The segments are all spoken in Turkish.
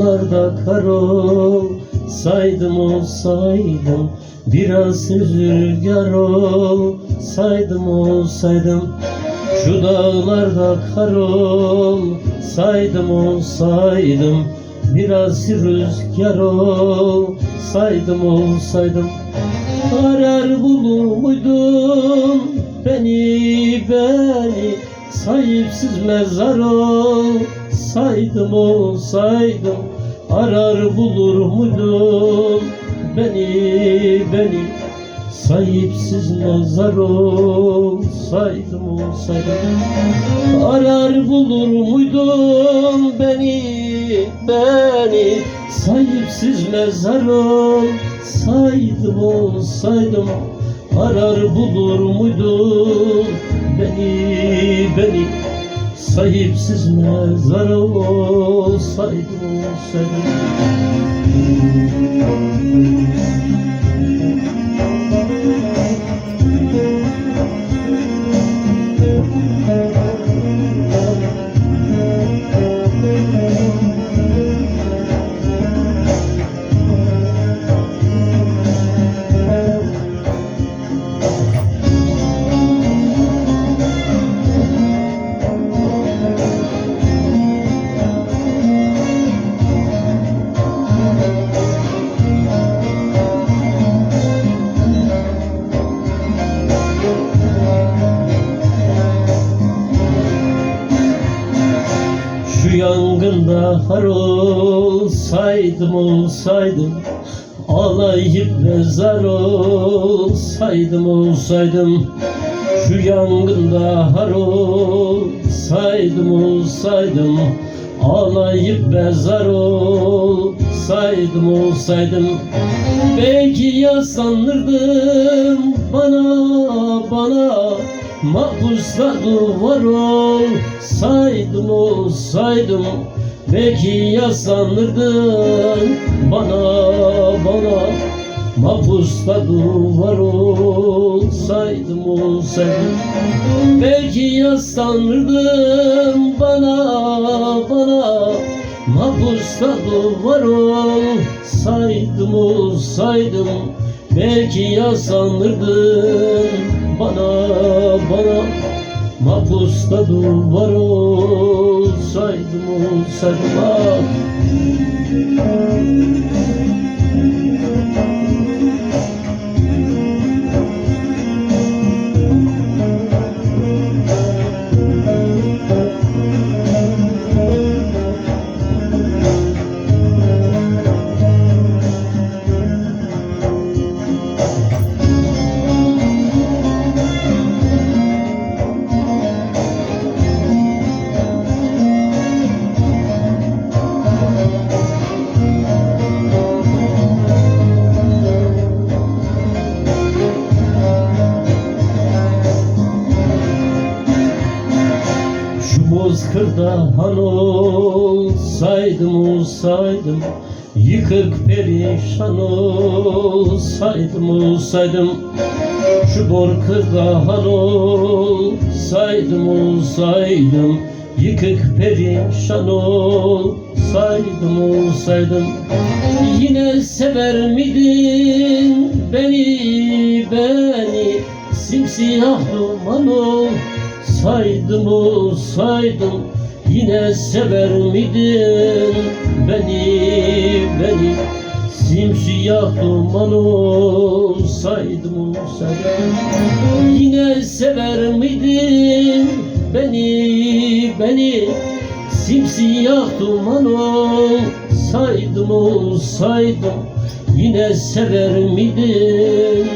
dağlarda kar olsaydım olsaydım Biraz rüzgar olsaydım olsaydım. Şu dağlarda kar olsaydım olsaydım Biraz rüzgar olsaydım olsaydım. Arar bulur muydun beni beni Sahipsiz mezar olsaydım olsaydım Arar bulur muydun? Beni beni Sahipsiz mezar olsaydım olsaydım Arar bulur muydun? Beni beni Sahipsiz mezar olsaydım olsaydım. Arar bulur muydun? Beni beni Sahipsiz mezar olsaydım olsaydım Şu yangında har olsaydım olsaydım Ağlayıp mezar olsaydım olsaydım. Şu yangında har olsaydım olsaydım Ağlayıp mezar olsaydım olsaydım. Belki yaslanırdım bana bana Mahpusla duvar olsaydım olsaydım Belki yaslanırdın bana bana Mahpusla duvar olsaydım olsaydım Belki yaslanırdın bana bana Mahpusla duvar olsaydım olsaydım Belki yaslanırdın bana bana Mahpusta duvar olsaydım olsaydım ah. Bozkırda han olsaydım olsaydım Yıkık perişan olsaydım olsaydım. Şu bozkırda han olsaydım olsaydım. Yıkık perişan olsaydım olsaydım. Yine sever miydin beni beni? Simsiyah duman olsaydım olsaydım Yine sever miydin beni beni? Simsiyah duman olsaydım olsaydım Yine sever miydin beni beni? Simsiyah duman olsaydım olsaydım Yine sever miydin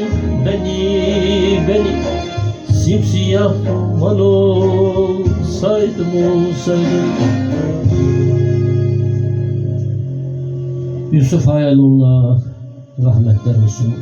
beni beni Simsiyah duman olsaydım olsaydım Yusuf Hayalullah rahmetler olsun